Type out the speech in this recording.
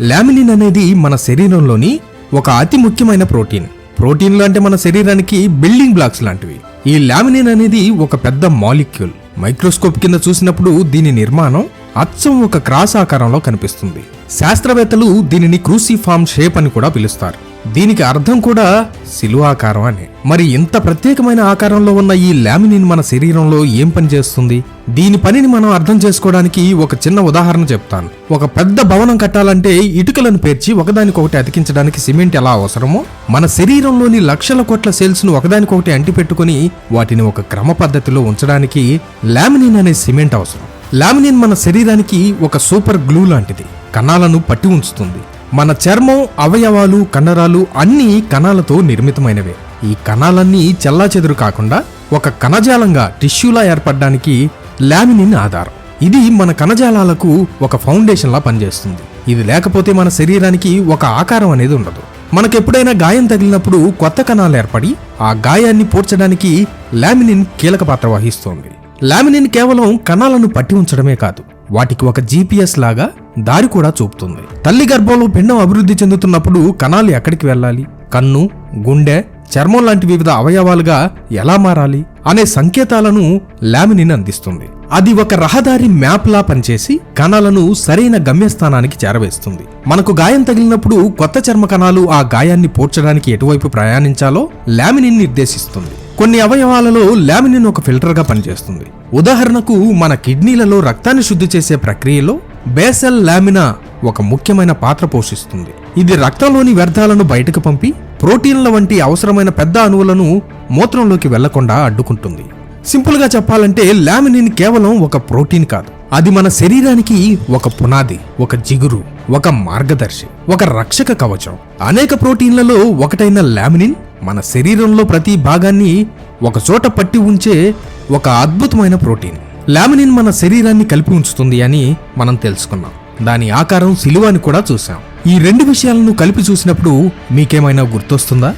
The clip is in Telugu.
లామినిన్ అనేది మన శరీరంలోని ఒక అతి ముఖ్యమైన ప్రోటీన్. ప్రోటీన్లు అంటే మన శరీరానికి బిల్డింగ్ బ్లాక్స్ లాంటివి. ఈ లామినిన్ అనేది ఒక పెద్ద మాలిక్యూల్. మైక్రోస్కోప్ కింద చూసినప్పుడు దీని నిర్మాణం అచ్చం ఒక క్రాస్ ఆకారంలో కనిపిస్తుంది. శాస్త్రవేత్తలు దీనిని క్రూసిఫామ్ షేప్ అని కూడా పిలుస్తారు. దీనికి అర్థం కూడా శిలువాకారం అని. మరి ఇంత ప్రత్యేకమైన ఆకారంలో ఉన్న ఈ లామినిన్ మన శరీరంలో ఏం పని చేస్తుంది? దీని పనిని మనం అర్థం చేసుకోవడానికి ఒక చిన్న ఉదాహరణ చెప్తాను. ఒక పెద్ద భవనం కట్టాలంటే ఇటుకలను పేర్చి ఒకదానికొకటి అతికించడానికి సిమెంట్ ఎలా అవసరమో మన శరీరంలోని లక్షల కోట్ల సెల్స్ను ఒకదానికొకటి అంటిపెట్టుకుని వాటిని ఒక క్రమ పద్ధతిలో ఉంచడానికి లామినిన్ అనే సిమెంట్ అవసరం. లామినిన్ మన శరీరానికి ఒక సూపర్ గ్లూ లాంటిది. కణాలను పట్టి ఉంచుతుంది. మన చర్మం అవయవాలు కండరాలు అన్నీ కణాలతో నిర్మితమైనవే. ఈ కణాలన్నీ చెల్లాచెదురు కాకుండా ఒక కణజాలంగా టిష్యూలా ఏర్పడడానికి లామినిన్ ఆధారం. ఇది మన కణజాలాలకు ఒక ఫౌండేషన్లా పనిచేస్తుంది. ఇది లేకపోతే మన శరీరానికి ఒక ఆకారం అనేది ఉండదు. మనకెప్పుడైనా గాయం తగిలినప్పుడు కొత్త కణాలు ఏర్పడి ఆ గాయాన్ని పూడ్చడానికి లామినిన్ కీలక పాత్ర వహిస్తోంది. లామినిన్ కేవలం కణాలను పట్టి ఉంచడమే కాదు వాటికి ఒక జీపీఎస్ లాగా దారి కూడా చూపుతుంది. తల్లి గర్భంలో పిండం అభివృద్ధి చెందుతున్నప్పుడు కణాలు ఎక్కడికి వెళ్ళాలి? కన్ను గుండె చర్మం లాంటి వివిధ అవయవాలుగా ఎలా మారాలి? అనే సంకేతాలను లామినిన్ అందిస్తుంది. అది ఒక రహదారి మ్యాప్లా పనిచేసి కణాలను సరైన గమ్యస్థానానికి చేరవేస్తుంది. మనకు గాయం తగిలినప్పుడు కొత్త చర్మ కణాలు ఆ గాయాన్ని పూడ్చడానికి ఎటువైపు ప్రయాణించాలో లామినిన్ నిర్దేశిస్తుంది. కొన్ని అవయవాలలో లామినిన్ ఒక ఫిల్టర్గా పనిచేస్తుంది. ఉదాహరణకు మన కిడ్నీలలో రక్తాన్ని శుద్ధి చేసే ప్రక్రియలో బేసల్ లామినా ఒక ముఖ్యమైన పాత్ర పోషిస్తుంది. ఇది రక్తంలోని వ్యర్థాలను బయటకు పంపి ప్రోటీన్ల వంటి అవసరమైన పెద్ద అణువులను మూత్రంలోకి వెళ్ళకుండా అడ్డుకుంటుంది. సింపుల్గా చెప్పాలంటే లామినిన్ కేవలం ఒక ప్రోటీన్ కాదు. అది మన శరీరానికి ఒక పునాది ఒక జిగురు ఒక మార్గదర్శి ఒక రక్షక కవచం. అనేక ప్రోటీన్లలో ఒకటైన లామినిన్ మన శరీరంలో ప్రతి భాగాన్ని ఒకచోట పట్టి ఉంచే ఒక అద్భుతమైన ప్రోటీన్. లామినిన్ మన శరీరాన్ని కలిపి ఉంచుతుంది అని మనం తెలుసుకున్నాం. దాని ఆకారం సిలువ అని కూడా చూసాం ఈ రెండు విషయాలను కలిపి చూసినప్పుడు మీకేమైనా గుర్తొస్తుందా?